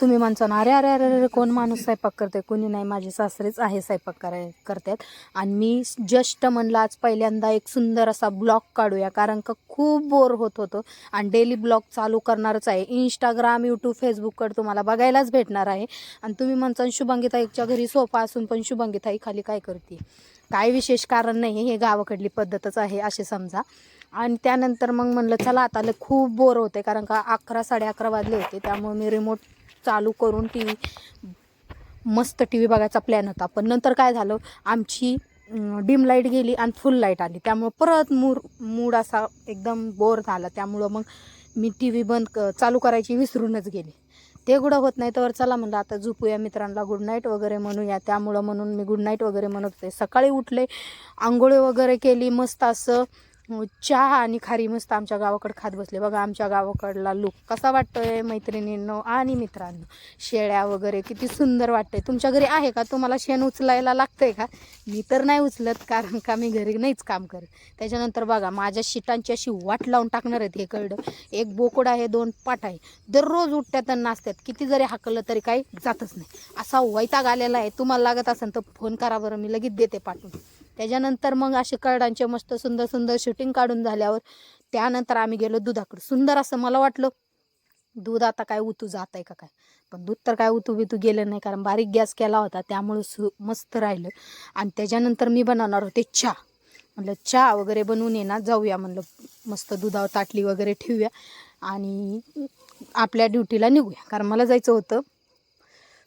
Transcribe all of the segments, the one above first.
तुम्ही म्हणता ना अरे अरे अरे अरे कोण माणूस स्वयंपाक करते कोणी नाही माझे सासरेच आहे स्वयंपाक कराय करतात. आणि मी जस्ट म्हणलं आज पहिल्यांदा एक सुंदर असा ब्लॉग काढूया कारण का खूप बोर होत होतं आणि डेली ब्लॉग चालू करणारच आहे. इंस्टाग्राम यूट्यूब फेसबुककडे तुम्हाला बघायलाच भेटणार आहे. आणि तुम्ही म्हणता शुभांगीताईच्या घरी सोफा असून पण शुभांगीताई खाली काय करते? काय विशेष कारण नाही हे गावाकडली पद्धतच आहे असे समजा. आणि त्यानंतर मग म्हणलं चला आता खूप बोर होते कारण का अकरा साडे अकरा वाजले होते त्यामुळे मी रिमोट चालू करून टी व्ही मस्त टी व्ही बघायचा प्लॅन होता. पण नंतर काय झालं आमची डिम लाइट गेली आणि फुल लाइट आली. त्यामुळं परत मूड मूड असा एकदम बोर झाला. त्यामुळं मग मी टी व्ही बंद क चालू करायची विसरूनच गेली. ते गुडं होत नाही तर चला म्हणलं आता झोपूया मित्रांना गुड नाईट वगैरे म्हणूया. त्यामुळं म्हणून मी गुड नाईट वगैरे म्हणत होते. सकाळी उठले आंघोळी वगैरे केली मस्त असं चहा आणि खारी मस्त आमच्या गावाकडे खात बसले. बघा आमच्या गावाकडला लुक कसा वाटतोय मैत्रिणींनो आणि मित्रांनो. शेळ्या वगैरे किती सुंदर वाटतंय. तुमच्या घरी आहे का? तुम्हाला शेण उचलायला लागतंय का? मी तर नाही उचलत कारण का मी घरी नाहीच काम करत. त्याच्यानंतर बघा माझ्या शिटांची अशी वाट लावून टाकणार आहेत हे कळलं. एक बोकड आहे दोन पाट आहे. दररोज उठत्यात आणि नाचतात किती जरी हाकलं तरी काही जातच नाही. असा वैताग आलेला आहे. तुम्हाला लागत असेल तर फोन करा बरं मी लगेच देते पाठवून. त्याच्यानंतर मग असे करडांचे मस्त सुंदर सुंदर शूटिंग काढून झाल्यावर त्यानंतर आम्ही गेलो दुधाकडे. सुंदर असं मला वाटलं दूध आता काय उतू जात आहे का काय? पण दूध तर काय उतू बितू गेलं नाही कारण बारीक गॅस केला होता त्यामुळं सु मस्त राहिलं. आणि त्याच्यानंतर मी बनवणार होते चहा. म्हटलं चहा वगैरे बनवून ये ना जाऊया. म्हणलं मस्त दुधावर ताटली वगैरे ठेवूया आणि आपल्या ड्युटीला निघूया. कारण मला जायचं होतं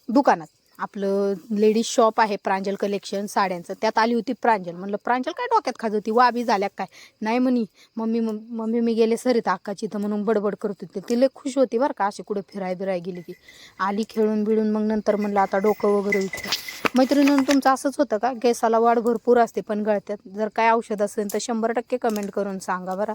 दुकानात. आपलं लेडीज शॉप आहे प्रांजल कलेक्शन साड्यांचं. त्यात आली होती प्रांजल. म्हणलं प्रांजल काय डोक्यात खात होती? वाबी झाल्या काय? नाही म्हणी. मम्मी मम्मी मी गेले सरित अक्काची तर म्हणून बडबड करत होती. ती खुश होती बरं का अशी कुठे फिराय बिराय गेली की आली खेळून बिळून मग नंतर म्हणलं आता डोकं वगैरे उठलं. मैत्रिणीनं तुमचं असंच होतं का? केसाला वाढ भरपूर असते पण गळत्यात. जर काय औषध असेल तर शंभर टक्के कमेंट करून सांगा बरं.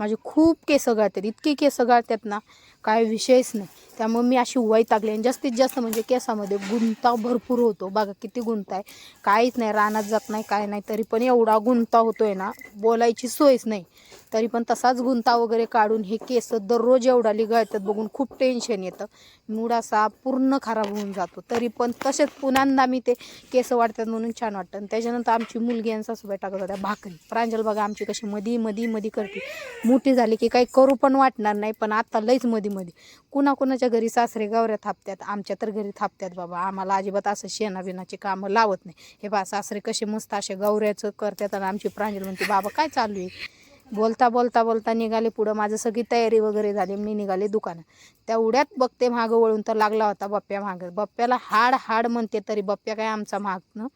माझे खूप केस गळतात इतके केस गळतात ना काय विषयच नाही. त्यामुळे मी अशी वैतागले आणि जास्तीत जास्त म्हणजे केसामध्ये गुंता भरपूर होतो. बघा किती गुंता आहे. काहीच नाही रानात जात नाही काय नाही. तरी पण एवढा गुंता होतोय ना बोलायची सोयच नाही. तरी पण तसाच गुंता वगैरे काढून हे केस दररोज एवढाली गळतात बघून खूप टेन्शन येतं. मूड असा पूर्ण खराब होऊन जातो. तरी पण तसेच पुन्हा मी ते केस वाढतात म्हणून छान वाटतं. आणि त्याच्यानंतर आमची मुलगी आणि सासूबाई टाकत होत्या भाकरी. प्रांजल बघा आमची कशी मधी मधी मधी करते. मोठी झाली की काही करू पण वाटणार नाही पण आता लईच मधी मधी. कुणाकुणाच्या घरी सासरे गावऱ्या थापत्यात आमच्या तर घरी थापत्यात बाबा. आम्हाला अजिबात असं शेणाबिनाची कामं लावत नाही. हे बा सासरे कसे मस्त असे गवऱ्याचं करतात आणि आमची प्रांजल म्हणते बाबा काय चालू आहे? बोलता बोलता बोलता निघाले पुढं. माझं सगळी तयारी वगैरे झाली. मी निघाले दुकानात. तेवढ्यात बघते मागं वळून तर लागला होता बप्प्या मागं. बप्प्याला हाड हाड म्हणते तरी बप्प्या काय आमचा मागनं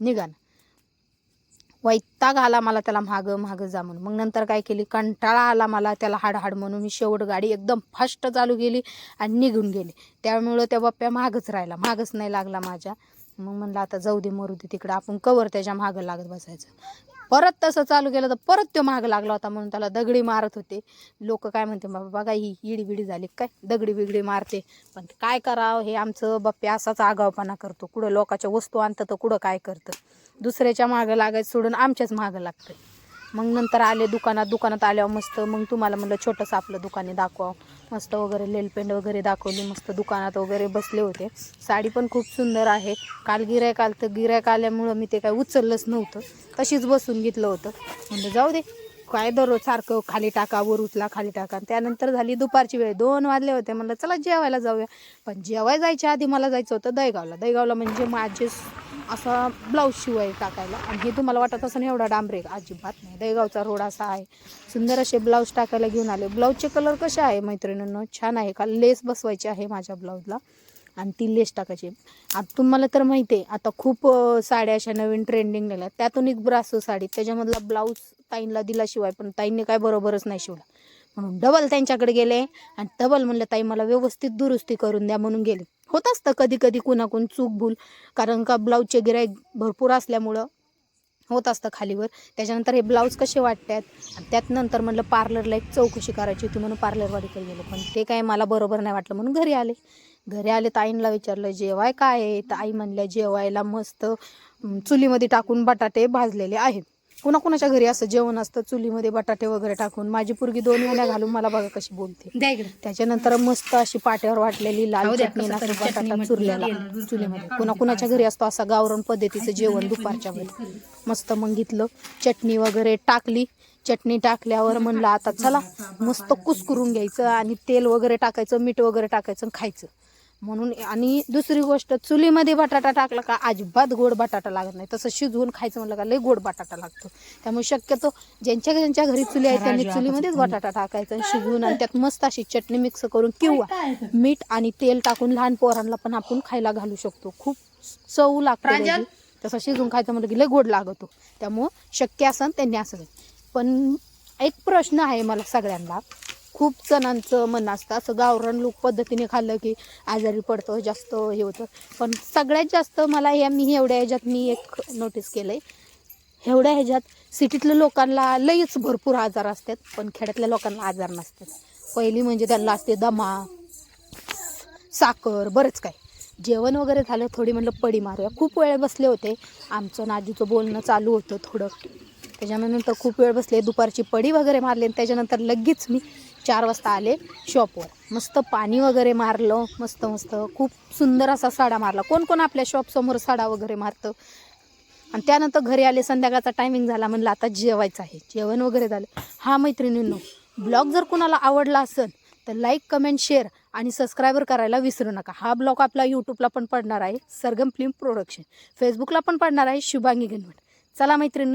निघाला. वैताग आला मला त्याला मागं मागं जा म्हणून. मग नंतर काय केली? कंटाळा आला मला त्याला हाड हाड म्हणून. मी शेवट गाडी एकदम फास्ट चालू गेली आणि निघून गेली. त्यामुळं त्या बप्प्या मागच राहिला. मागच नाही लागला माझ्या. मग म्हणलं आता जाऊ दे मरू दे तिकडं. आपण कवर त्याच्या मागं लागत बसायचं. परत तसं चालू केलं तर परत तो मागं लागला होता म्हणून त्याला दगडी मारत होते. लोक काय म्हणते बाबा बघा ही इडी बिडी झाली काय? दगडी बिगडी मारते. पण काय करावं हे आमचं बाप्पे असाच आगावपणा करतो. कुठं लोकाच्या वस्तू आणतं तर कुठं काय करतं? दुसऱ्याच्या मागं लागायचं सोडून आमच्याच मागं लागतं. मग नंतर आले दुकानात दुकानात आल्यावर मस्त मग तुम्हाला म्हणलं छोटंसं आपलं दुकाने दाखवा मस्त वगैरे लेलपेंड वगैरे दाखवली मस्त दुकानात वगैरे बसले होते. साडी पण खूप सुंदर आहे. काल गिरायक आलं तर गिरायक आल्यामुळं मी ते काय उचललंच नव्हतं. तशीच बसून घेतलं होतं. म्हणलं जाऊ दे काय दररोज सारखं खाली टाका वर उचला खाली टाका. आणि त्यानंतर झाली दुपारची वेळ. दोन वाजले होते. म्हणलं चला जेवायला जाऊया. पण जेवाय जायच्या आधी मला जायचं होतं दहीगावला. दहीगावला म्हणजे माझे असा ब्लाऊज शिवाय टाकायला. आणि हे तुम्हाला वाटत असं एवढा डांबरे अजिबात नाही. दहीगावचा रोड असा आहे. सुंदर असे ब्लाऊज टाकायला घेऊन आले. ब्लाऊजचे कलर कसे आहे मैत्रिणींनो? छान आहे का? लेस बसवायची आहे माझ्या ब्लाऊजला आणि ती लेस टाकायची. आता तुम्हाला तर माहिती आहे आता खूप साड्या अशा नवीन ट्रेंडिंग निघाल्या त्यातून एक ब्रासो साडी. त्याच्यामधला ब्लाऊज ताईंला दिला शिवाय पण ताईंनी काय बरोबरच नाही शिवला. म्हणून डबल त्यांच्याकडे गेले. आणि डबल म्हणलं ताई मला व्यवस्थित दुरुस्ती करून द्या म्हणून गेले. होत असतं कधी कधी कुणाकून चूक भूल. कारण का ब्लाऊजचे गिराईक भरपूर असल्यामुळं होत असतं खालीवर. त्याच्यानंतर हे ब्लाऊज कसे वाटतात? आणि त्यात नंतर म्हणलं पार्लरला एक चौकशी करायची होती म्हणून पार्लरवाडीकडे गेलो. पण ते काय मला बरोबर नाही वाटलं म्हणून घरी आले. घरी आले ताईंना विचारलं जेवाय काय आहे? तर आई म्हणल्या जेवायला मस्त चुलीमध्ये टाकून बटाटे भाजलेले आहेत. कुणाकुणाच्या घरी असं जेवण असतं चुलीमध्ये बटाटे वगैरे टाकून. माझी पोरगी दोन वेळा घालून मला बघा कशी बोलते. त्याच्यानंतर मस्त अशी पाट्यावर वाटलेली लाल चटणी बटाटा चुरलेला. चुलीमध्ये. कुणाकुणाच्या घरी असतो असा गावरण पद्धतीचं जेवण दुपारच्या वेळी मस्त मग घेतलं चटणी वगैरे टाकली. चटणी टाकल्यावर म्हणलं आता चला मस्त कुस्करून घ्यायचं आणि तेल वगैरे टाकायचं मीठ वगैरे टाकायचं आणि खायचं. म्हणून आणि दुसरी गोष्ट चुलीमध्ये बटाटा टाकला का अजिबात गोड बटाटा लागत नाही. तसं शिजवून खायचं म्हणलं का लय गोड बटाटा लागतो. त्यामुळे शक्यतो ज्यांच्या ज्यांच्या घरी चुली आहे त्यांनी चुलीमध्येच बटाटा टाकायचा आणि शिजवून आणि त्यात मस्त अशी चटणी मिक्स करून किंवा मीठ आणि तेल टाकून लहान पोरांना पण आपण खायला घालू शकतो. खूप चव लागते. तसं शिजवून खायचं म्हणलं की लय गोड लागतो. त्यामुळं शक्य असन त्यांनी असं. पण एक प्रश्न आहे मला सगळ्यांना. खूप जणांचं म्हणणं असतं. असं गावरान लोक पद्धतीने खाल्लं की आजारी पडतो जास्त हे होतं. पण सगळ्यात जास्त मला या मी एवढ्या ह्याच्यात मी एक नोटीस केलं आहे एवढ्या ह्याच्यात सिटीतल्या लोकांना लईच भरपूर आजार असतात पण खेड्यातल्या लोकांना आजार नसतात. पहिली म्हणजे त्यांना असते दमा साखर बरंच काय जेवण वगैरे झालं थोडी म्हटलं पडी मारूया. खूप वेळ बसले होते. आमचं नाजूचं बोलणं चालू होतं थोडं. त्याच्यानंतर खूप वेळ बसले. दुपारची पडी वगैरे मारली आणि त्याच्यानंतर लगेच मी चार वाजता आले शॉपवर मस्त पाणी वगैरे मारलं मस्त मस्त. खूप सुंदर असा साडा मारला. कोण कोण आपल्या शॉपसमोर साडा वगैरे मारतं? आणि त्यानंतर घरी आले संध्याकाळचा टायमिंग झाला म्हणलं आता जेवायचं आहे. जेवण वगैरे झालं. हा मैत्रिणींनो ब्लॉग जर कुणाला आवडला असेल तर लाईक कमेंट शेअर आणि सबस्क्रायबर करायला विसरू नका. हा ब्लॉग आपला यूट्यूबला पण पडणार आहे सरगम फिल्म प्रोडक्शन फेसबुकला पण पडणार आहे शुभांगी गणवट चला मैत्रिणी